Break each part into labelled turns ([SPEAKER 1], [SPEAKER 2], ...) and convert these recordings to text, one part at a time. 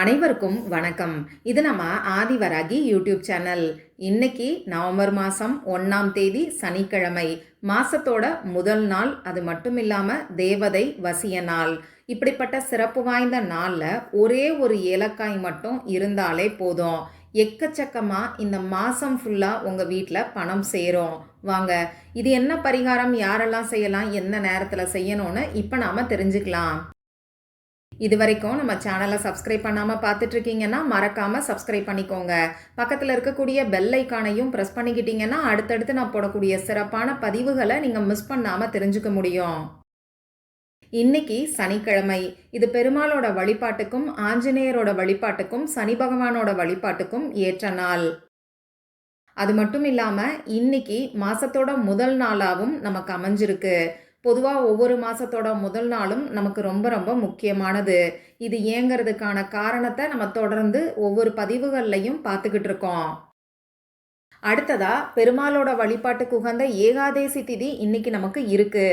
[SPEAKER 1] அனைவருக்கும் வணக்கம். இது நம்ம ஆதிவராகி யூடியூப் சேனல். இன்னைக்கு நவம்பர் மாதம் ஒன்றாம் தேதி சனிக்கிழமை. மாசத்தோட முதல் நாள் அது மட்டும் இல்லாமல் தேவதை வசிய நாள். இப்படிப்பட்ட சிறப்பு வாய்ந்த நாளில் ஒரே ஒரு ஏலக்காய் மட்டும் இருந்தாலே போதும். எக்கச்சக்கமாக இந்த மாதம் ஃபுல்லாக உங்கள் வீட்டில் பணம் சேரும். வாங்க இது என்ன பரிகாரம் யாரெல்லாம் செய்யலாம் எந்த நேரத்தில் செய்யணும்னு இப்போ நாம தெரிஞ்சுக்கலாம். இது வரைக்கும் நம்ம சேனலை சப்ஸ்கிரைப் பண்ணாமல் பார்த்துட்ருக்கீங்கன்னா மறக்காமல் சப்ஸ்கிரைப் பண்ணிக்கோங்க. பக்கத்தில் இருக்கக்கூடிய பெல் ஐக்கானையும் ப்ரெஸ் பண்ணிக்கிட்டீங்கன்னா அடுத்தடுத்து நான் போடக்கூடிய சிறப்பான பதிவுகளை நீங்கள் மிஸ் பண்ணாமல் தெரிஞ்சுக்க முடியும். இன்னைக்கு சனிக்கிழமை. இது பெருமாளோட வழிபாட்டுக்கும் ஆஞ்சநேயரோட வழிபாட்டுக்கும் சனி பகவானோட வழிபாட்டுக்கும் ஏற்ற நாள். அது மட்டும் இல்லாமல் இன்னைக்கு மாசத்தோட முதல் நாளாகவும் நமக்கு அமைஞ்சிருக்கு. பொதுவாக ஒவ்வொரு மாதத்தோட முதல் நாளும் நமக்கு ரொம்ப ரொம்ப முக்கியமானது. இது ஏங்கிறதுக்கான காரணத்தை நம்ம தொடர்ந்து ஒவ்வொரு பதிவுகள்லையும் பார்த்துக்கிட்டு இருக்கோம். அடுத்ததா பெருமாளோட வழிபாட்டுக்கு உகந்த ஏகாதேசி திதி இன்னைக்கு நமக்கு இருக்கு.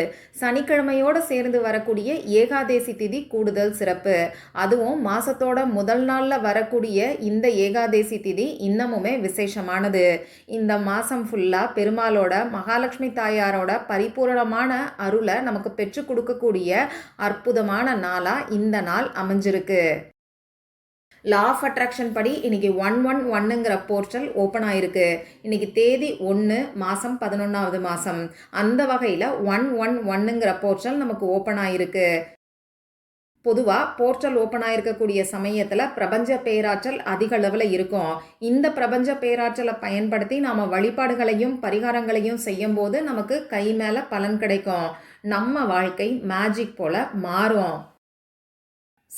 [SPEAKER 1] சனிக்கிழமையோட சேர்ந்து வரக்கூடிய ஏகாதேசி திதி கூடுதல் சிறப்பு. அதுவும் மாசத்தோட முதல் நாளில் வரக்கூடிய இந்த ஏகாதேசி திதி இன்னமுமே விசேஷமானது. இந்த மாசம் ஃபுல்லா பெருமாளோட மகாலட்சுமி தாயாரோட பரிபூரணமான அருளை நமக்கு பெற்று கொடுக்கக்கூடிய அற்புதமான நாளா இந்த நாள் அமைஞ்சிருக்கு. லா ஆஃப் அட்ராக்ஷன் படி இன்றைக்கி ஒன் ஒன் ஒன்னுங்கிற போர்ட்டல் ஓப்பன் ஆயிருக்கு. இன்றைக்கி தேதி ஒன்று மாதம் பதினொன்றாவது மாதம் அந்த வகையில் ஒன் ஒன் ஒன்னுங்கிற போர்ட்டல் நமக்கு ஓப்பன் ஆயிருக்கு. பொதுவாக போர்ட்டல் ஓப்பன் ஆகிருக்கக்கூடிய சமயத்தில் பிரபஞ்ச பேராற்றல் அதிக அளவில் இருக்கும். இந்த பிரபஞ்ச பேராற்றலை பயன்படுத்தி நாம் வழிபாடுகளையும் பரிகாரங்களையும் செய்யும்போது நமக்கு கை மேலே பலன் கிடைக்கும். நம்ம வாழ்க்கை மேஜிக் போல் மாறும்.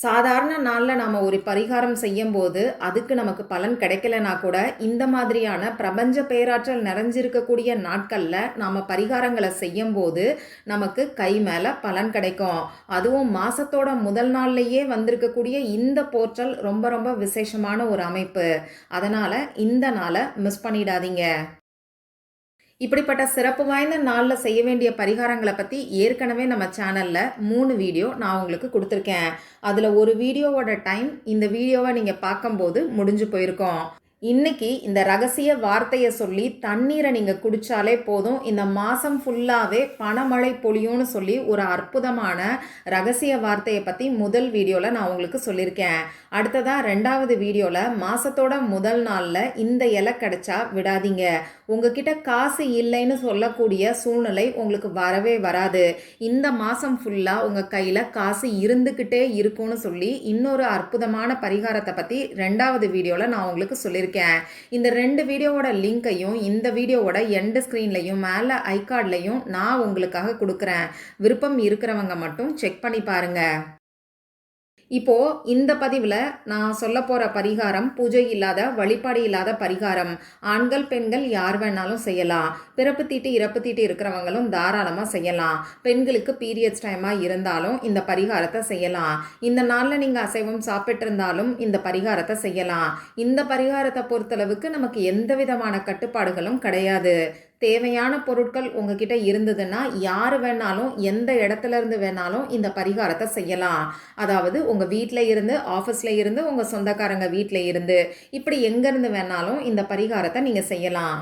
[SPEAKER 1] சாதாரண நாளில் நாம் ஒரு பரிகாரம் செய்யும்போது அதுக்கு நமக்கு பலன் கிடைக்கலனா கூட இந்த மாதிரியான பிரபஞ்ச பேராற்றல் நிறைஞ்சிருக்கக்கூடிய நாட்களில் நாம் பரிகாரங்களை செய்யும்போது நமக்கு கை மேலே பலன் கிடைக்கும். அதுவும் மாதத்தோட முதல் நாள்லேயே வந்திருக்கக்கூடிய இந்த போர்ட்டல் ரொம்ப ரொம்ப விசேஷமான ஒரு அமைப்பு. அதனால் இந்த நாளை மிஸ் பண்ணிடாதீங்க. இப்படிப்பட்ட சிறப்பு வாய்ந்த நாளில் செய்ய வேண்டிய பரிகாரங்களை பற்றி ஏற்கனவே நம்ம சேனலில் மூணு வீடியோ நான் உங்களுக்கு கொடுத்துருக்கேன். அதில் ஒரு வீடியோவோட டைம் இந்த வீடியோவை நீங்கள் பார்க்கும்போது முடிஞ்சு போயிருக்கோம். இன்னைக்கு இந்த ரகசிய வார்த்தையை சொல்லி தண்ணீரை நீங்கள் குடித்தாலே போதும். இந்த மாதம் ஃபுல்லாகவே பணமழை பொழியும்னு சொல்லி ஒரு அற்புதமான ரகசிய வார்த்தையை பற்றி முதல் வீடியோவில் நான் உங்களுக்கு சொல்லியிருக்கேன். அடுத்ததாக ரெண்டாவது வீடியோவில் மாதத்தோட முதல் நாளில் இந்த இலை கிடைச்சா விடாதீங்க. உங்ககிட்ட காசு இல்லைன்னு சொல்லக்கூடிய சூழ்நிலை உங்களுக்கு வரவே வராது. இந்த மாதம் ஃபுல்லாக உங்கள் கையில் காசு இருந்துக்கிட்டே இருக்கும்னு சொல்லி இன்னொரு அற்புதமான பரிகாரத்தை பற்றி ரெண்டாவது வீடியோவில் நான் உங்களுக்கு சொல்லியிருக்கேன். சொல்லியிருக்கேன் இந்த ரெண்டு வீடியோவோட லிங்கையும் இந்த வீடியோவோட எண்டு ஸ்க்ரீன்லையும் மேலே ஐகார்ட்லையும் நான் உங்களுக்காக கொடுக்குறேன். விருப்பம் இருக்கிறவங்க மட்டும் செக் பண்ணி பாருங்கள் இப்போ இந்த பதிவில் நான் சொல்ல போகிற பரிகாரம் பூஜை இல்லாத வழிபாடு இல்லாத பரிகாரம். ஆண்கள் பெண்கள் யார் வேணாலும் செய்யலாம். பிறப்பு தீட்டு இறப்பு தீட்டு இருக்கிறவங்களும் தாராளமாக செய்யலாம். பெண்களுக்கு பீரியட்ஸ் டைமாக இருந்தாலும் இந்த பரிகாரத்தை செய்யலாம். இந்த நாளில் நீங்கள் அசைவம் சாப்பிட்டிருந்தாலும் இந்த பரிகாரத்தை செய்யலாம். இந்த பரிகாரத்தை பொறுத்தளவுக்கு நமக்கு எந்த விதமான கட்டுப்பாடுகளும் கிடையாது. தேவையான பொருட்கள் உங்ககிட்ட இருந்ததுன்னா யார் வேணாலும் எந்த இடத்துல இருந்து வேணாலும் இந்த பரிகாரத்தை செய்யலாம். அதாவது உங்கள் வீட்டில் இருந்து ஆஃபீஸில் இருந்து உங்கள் சொந்தக்காரங்க வீட்டில் இருந்து. இப்படி எங்கேருந்து வேணாலும் இந்த பரிகாரத்தை நீங்கள் செய்யலாம்.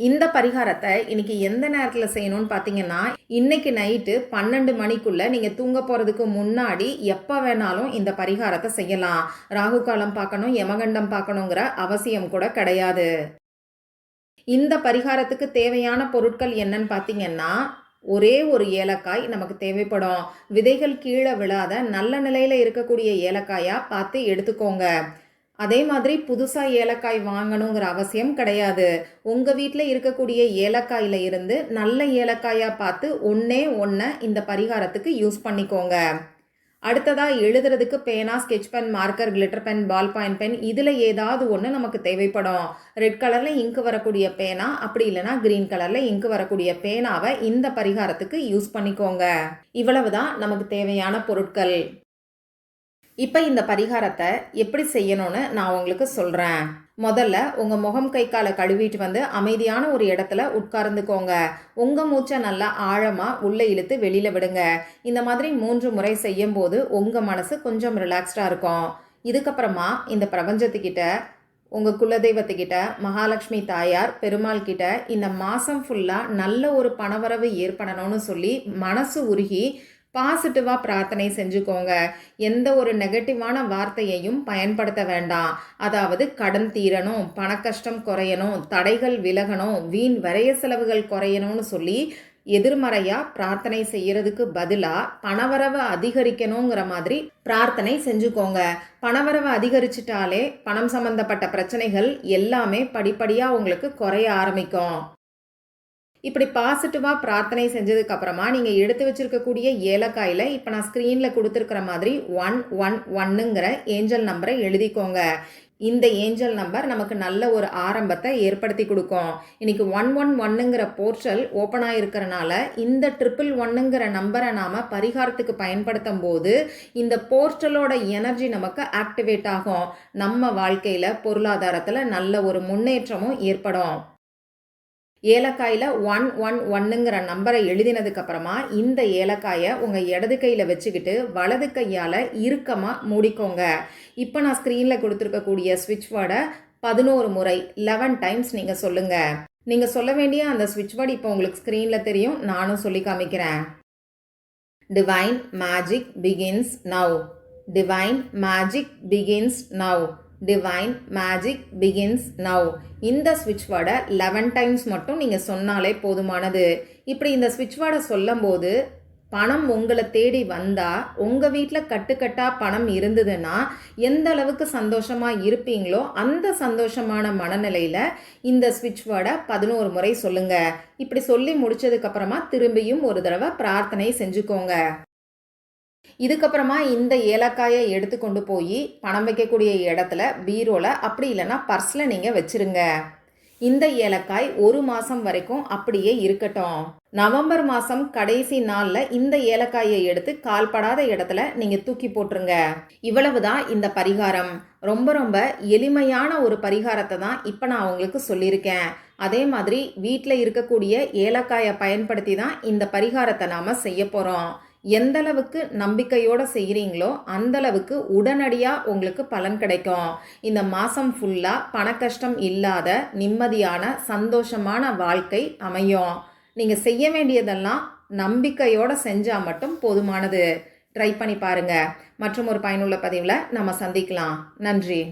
[SPEAKER 1] இந்த பரிகாரத்தை இன்னைக்கு எந்த நேரத்தில் செய்யணும்னு பார்த்தீங்கன்னா இன்னைக்கு நைட்டு பன்னெண்டு மணிக்குள்ள நீங்கள் தூங்க போகிறதுக்கு முன்னாடி எப்போ வேணாலும் இந்த பரிகாரத்தை செய்யலாம். ராகு காலம் பார்க்கணும் யமகண்டம் பார்க்கணுங்கிற அவசியம் கூட கிடையாது. இந்த பரிகாரத்துக்கு தேவையான பொருட்கள் என்னன்னு பார்த்தீங்கன்னா ஒரே ஒரு ஏலக்காய் நமக்கு தேவைப்படும். விதைகள் கீழே விழாத நல்ல நிலையில் இருக்கக்கூடிய ஏலக்காயாக பார்த்து எடுத்துக்கோங்க. அதே மாதிரி புதுசாக ஏலக்காய் வாங்கணுங்கிற அவசியம் கிடையாது. உங்கள் வீட்டில் இருக்கக்கூடிய ஏலக்காயில் இருந்து நல்ல ஏலக்காயாக பார்த்து ஒன்றே ஒன்றை இந்த பரிகாரத்துக்கு யூஸ் பண்ணிக்கோங்க. அடுத்ததாக எழுதுறதுக்கு பேனா sketch pen marker glitter pen ball point pen இதில் ஏதாவது ஒன்று நமக்கு தேவைப்படும். ரெட் கலரில் இங்கு வரக்கூடிய பேனா அப்படி இல்லைனா க்ரீன் கலரில் இங்கு வரக்கூடிய பேனாவை இந்த பரிகாரத்துக்கு யூஸ் பண்ணிக்கோங்க. இவ்வளவு தான் நமக்கு தேவையான பொருட்கள். இப்போ இந்த பரிகாரத்தை எப்படி செய்யணும்னு நான் உங்களுக்கு சொல்கிறேன் முதல்ல உங்கள் முகம் கை காலை கழுவிட்டு வந்து அமைதியான ஒரு இடத்துல உட்கார்ந்துக்கோங்க. உங்கள் மூச்சை நல்லா ஆழமாக உள்ளே இழுத்து வெளியில் விடுங்க. இந்த மாதிரி மூன்று முறை செய்யும் போது உங்கள் மனசு கொஞ்சம் ரிலாக்ஸ்டாக இருக்கும். இதுக்கப்புறமா இந்த பிரபஞ்சத்துக்கிட்ட உங்கள் குலதெய்வத்துக்கிட்ட மகாலட்சுமி தாயார் பெருமாள் கிட்ட இந்த மாதம் ஃபுல்லாக நல்ல ஒரு பணவரவு ஏற்படணும்னு சொல்லி மனசு உருகி பாசிட்டிவாக பிரார்த்தனை செஞ்சுக்கோங்க. எந்த ஒரு நெகட்டிவான வார்த்தையையும் பயன்படுத்த வேண்டாம். அதாவது கடன் தீரணும் பணக்கஷ்டம் குறையணும் தடைகள் விலகணும் வீண் விரைய செலவுகள் குறையணும்னு சொல்லி எதிர்மறையாக பிரார்த்தனை செய்யறதுக்கு பதிலாக பணவரவை அதிகரிக்கணுங்கிற மாதிரி பிரார்த்தனை செஞ்சுக்கோங்க. பணவரவை அதிகரிச்சிட்டாலே பணம் சம்மந்தப்பட்ட பிரச்சனைகள் எல்லாமே படிப்படியாக உங்களுக்கு குறைய ஆரம்பிக்கும். இப்படி பாசிட்டிவாக பிரார்த்தனை செஞ்சதுக்கு அப்புறமா நீங்கள் எடுத்து வச்சிருக்கக்கூடிய ஏலக்காயில் இப்போ நான் ஸ்க்ரீனில் கொடுத்துருக்கிற மாதிரி ஒன் ஒன் ஒன்னுங்கிற ஏஞ்சல் நம்பரை எழுதிக்கோங்க. இந்த ஏஞ்சல் நம்பர் நமக்கு நல்ல ஒரு ஆரம்பத்தை ஏற்படுத்தி கொடுக்கும். இன்னைக்கு ஒன் ஒன் ஒன்னுங்கிற போர்ட்டல் ஓப்பன் ஆகிருக்கிறனால இந்த ட்ரிபிள் ஒன்னுங்கிற நம்பரை நாம் பரிகாரத்துக்கு பயன்படுத்தும் போது இந்த போர்ட்டலோட எனர்ஜி நமக்கு ஆக்டிவேட் ஆகும். நம்ம வாழ்க்கையில் பொருளாதாரத்தில் நல்ல ஒரு முன்னேற்றமும் ஏற்படும். ஏலக்காயில் ஒன் ஒன் ஒன்னுங்கிற நம்பரை எழுதினதுக்கப்புறமா இந்த ஏலக்காயை உங்கள் இடது கையில் வச்சுக்கிட்டு வலது கையால் இறுக்கமாக மூடிக்கோங்க. இப்போ நான் ஸ்க்ரீனில் கொடுத்துருக்கக்கூடிய ஸ்விட்ச் வேர்டை பதினோரு முறை லெவன் டைம்ஸ் நீங்கள் சொல்லுங்கள் நீங்கள் சொல்ல வேண்டிய அந்த ஸ்விட்ச் வேர்டு இப்போ உங்களுக்கு ஸ்க்ரீனில் தெரியும் நானும் சொல்லி காமிக்கிறேன். Divine magic begins now divine magic begins now divine magic begins now இந்த ஸ்விட்ச் வேர்டை லெவன் டைம்ஸ் மட்டும் நீங்கள் சொன்னாலே போதுமானது. இப்படி இந்த ஸ்விட்ச் வேர்டை சொல்லும்போது பணம் உங்களை தேடி வந்தால் உங்கள் வீட்டில் கட்டுக்கட்டாக பணம் இருந்ததுன்னா எந்த அளவுக்கு சந்தோஷமாக இருப்பீங்களோ அந்த சந்தோஷமான மனநிலையில் இந்த ஸ்விட்ச் வேர்டை பதினோரு முறை சொல்லுங்கள் இப்படி சொல்லி முடிச்சதுக்கப்புறமா திரும்பியும் ஒரு தடவை பிரார்த்தனை செஞ்சுக்கோங்க. இதுக்கப்புறமா இந்த ஏலக்காயை எடுத்து கொண்டு போய் பணம் வைக்கக்கூடிய இடத்துல பீரோவில் அப்படி இல்லைன்னா பர்ஸில் நீங்கள் வச்சுருங்க. இந்த ஏலக்காய் ஒரு மாதம் வரைக்கும் அப்படியே இருக்கட்டும். நவம்பர் மாதம் கடைசி நாளில் இந்த ஏலக்காயை எடுத்து கால்படாத இடத்துல நீங்கள் தூக்கி போட்டுருங்க. இவ்வளவுதான் இந்த பரிகாரம். ரொம்ப ரொம்ப எளிமையான ஒரு பரிகாரத்தை தான் இப்போ நான் உங்களுக்கு சொல்லியிருக்கேன். அதே மாதிரி வீட்டில் இருக்கக்கூடிய ஏலக்காயை பயன்படுத்தி தான் இந்த பரிகாரத்தை நாம் செய்ய போகிறோம் எந்த அளவுக்கு நம்பிக்கையோடு செய்கிறீங்களோ அந்த அளவுக்கு உடனடியாக உங்களுக்கு பலன் கிடைக்கும். இந்த மாதம் ஃபுல்லாக பண கஷ்டம் இல்லாத நிம்மதியான சந்தோஷமான வாழ்க்கை அமையும். நீங்கள் செய்ய வேண்டியதெல்லாம் நம்பிக்கையோடு செஞ்சால் மட்டும் போதுமானது. ட்ரை பண்ணி பாருங்கள் மற்றும் ஒரு பயனுள்ள பதிவில் நம்ம சந்திக்கலாம். நன்றி.